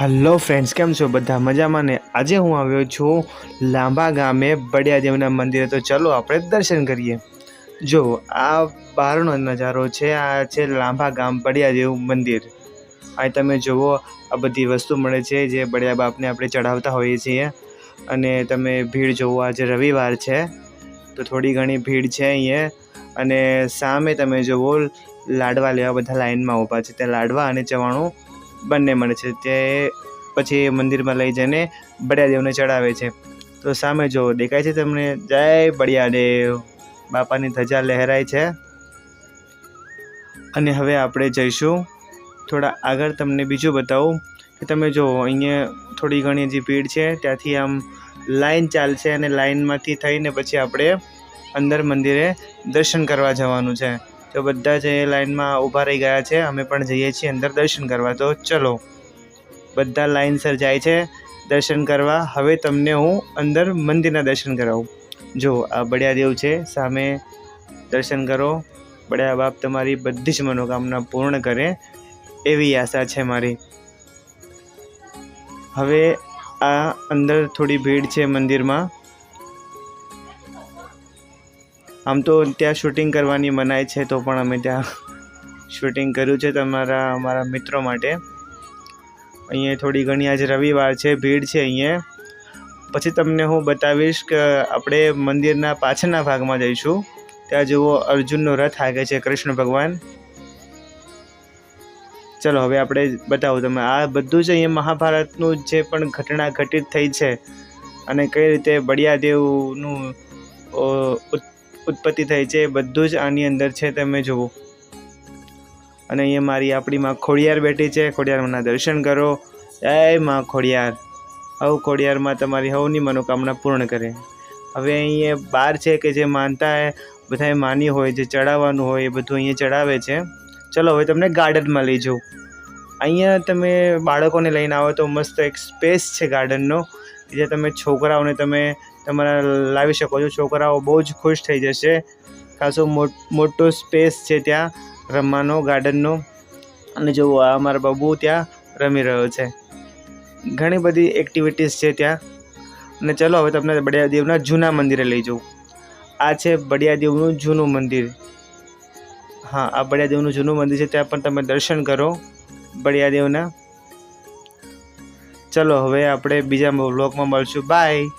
Hello friends કેમ છો? બધા મજામાં ને આજે હું આવ્યો છું લાંબા ગામે બડિયાદેવના મંદિરે. તો ચલો આપણે દર્શન કરીએ. જો, આ બહારનો નજારો છે, આ છે લાંબા ગામ બડિયાદેવ મંદિર. અહીં તમે જુઓ, આ બધી વસ્તુ મળે છે જે બડિયા બાપને આપણે ચઢાવતા હોઈએ છીએ. અને તમે ભીડ જુઓ આજે રવિવાર છે, તો થોડી ઘણી ભીડ છે અહીંયા. અને સામે તમે જુઓ, લાડવા લેવા બધા લાઈનમાં ઊભા છે. ત્યાં લાડવા અને ચવાણું બંને મળે છે. તે પછી મંદિરમાં લઈ જઈને બળિયાદેવને ચડાવે છે. તો સામે જો દેખાય છે તમને? જય બળિયાદેવ. બાપાની ધજા લહેરાય છે. અને હવે આપણે જઈશું. થોડા આગળ તમને બીજું બતાવું કે તમે જો અહીંયા થોડી ઘણી જે ભીડ છે, ત્યાંથી આમ લાઈન ચાલશે અને લાઈનમાંથી થઈને પછી આપણે અંદર મંદિરે દર્શન કરવા જવાનું છે. તો બધા જ એ લાઈનમાં ઊભા રહી ગયા છે, અમે પણ જઈએ છીએ અંદર દર્શન કરવા. તો ચલો, બધા લાઈનસર જાય છે દર્શન કરવા. હવે તમને હું અંદર મંદિરના દર્શન કરાવું. જો, આ બળિયાદેવ છે, સામે દર્શન કરો. બળિયા બાપ તમારી બધી જ મનોકામના પૂર્ણ કરે એવી આશા છે મારી. હવે આ અંદર થોડી ભીડ છે મંદિરમાં. આમ તો ત્યાં શૂટિંગ કરવાની મનાઈ છે તો પણ અમે ત્યાં શૂટિંગ કર્યું છે તમારા, અમારા મિત્રો માટે. અહીંયા થોડી ઘણી આજે રવિવાર છે, ભીડ છે અહીંયા. પછી તમને હું બતાવીશ કે આપણે મંદિરના પાછળના ભાગમાં જઈશું. ત્યાં જુઓ અર્જુનનો રથ હાગે છે, કૃષ્ણ ભગવાન. ચલો, હવે આપણે બતાવું તમે આ બધું જ અહીંયા મહાભારતનું જે પણ ઘટના ઘટિત થઈ છે અને કઈ રીતે બળિયાદેવનું ઉત્પત્તિ થઈ છે, એ બધું જ આની અંદર છે, તમે જુઓ. અને અહીંયા મારી આપણી માં ખોડિયાર બેઠી છે ખોડિયારના દર્શન કરો. જય માં ખોડિયાર હવ ખોડિયારમાં તમારી હવની મનોકામના પૂર્ણ કરે. હવે અહીંયા બાર છે કે જે માનતા બધાએ માની હોય, જે ચડાવવાનું હોય, એ બધું અહીંયા ચડાવે છે. ચલો, હવે તમને ગાર્ડનમાં લઈ જાઉં. અહીંયા તમે બાળકોને લઈને આવો તો મસ્ત એક સ્પેસ છે ગાર્ડનનો. જે તમે છોકરાઓને તમે તમારા લાવી શકો છો. છોકરાઓ બહુ જ ખુશ થઈ જશે. ખાસો મોટ સ્પેસ છે ત્યાં રમવાનો, ગાર્ડનનો. અને જો આ મારા બાબુ ત્યાં રમી રહ્યો છે. ઘણી બધી એક્ટિવિટીઝ છે ત્યાં. અને ચલો હવે તમને બળિયાદેવના જૂના મંદિરે લઈ જાઉં. આ છે બળિયાદેવનું જૂનું મંદિર. હા, આ બળિયાદેવનું જૂનું મંદિર છે, ત્યાં પણ તમે દર્શન કરો બળિયાદેવના. ચલો હવે આપણે બીજા બ્લોગમાં મળશું. બાય